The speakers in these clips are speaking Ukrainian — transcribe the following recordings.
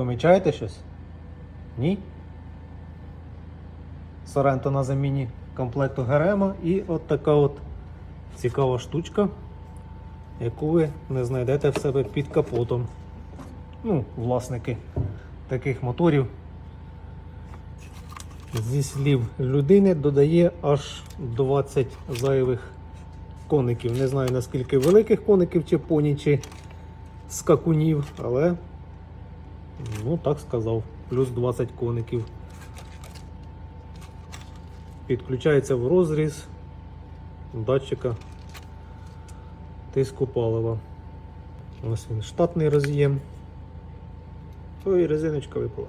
помічаєте щось? Ні? Соренто на заміні комплекту ГРМ і от така от цікава штучка, яку ви не знайдете в себе під капотом. Ну, власники таких моторів. Зі слів людини додає аж 20 зайвих коників. Не знаю наскільки великих коників чи поні, чи скакунів, але ну так сказав, плюс 20 коників. Підключається в розріз датчика тиску палива. Ось він штатний роз'єм. Ой, резиночка випала.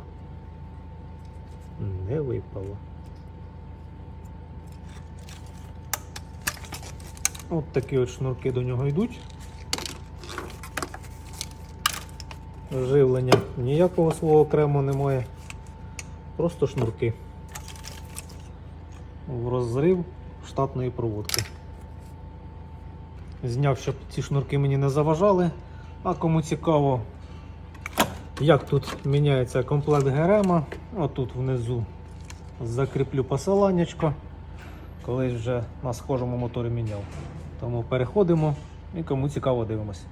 Не випала. От такі от шнурки до нього йдуть. Живлення ніякого свого окремо немає. Просто шнурки. В розрив штатної проводки. Зняв, щоб ці шнурки мені не заважали. А кому цікаво, як тут міняється комплект ГРМ, отут внизу закріплю посиланнячко. Колись вже на схожому моторі міняв. Тому переходимо і кому цікаво дивимося.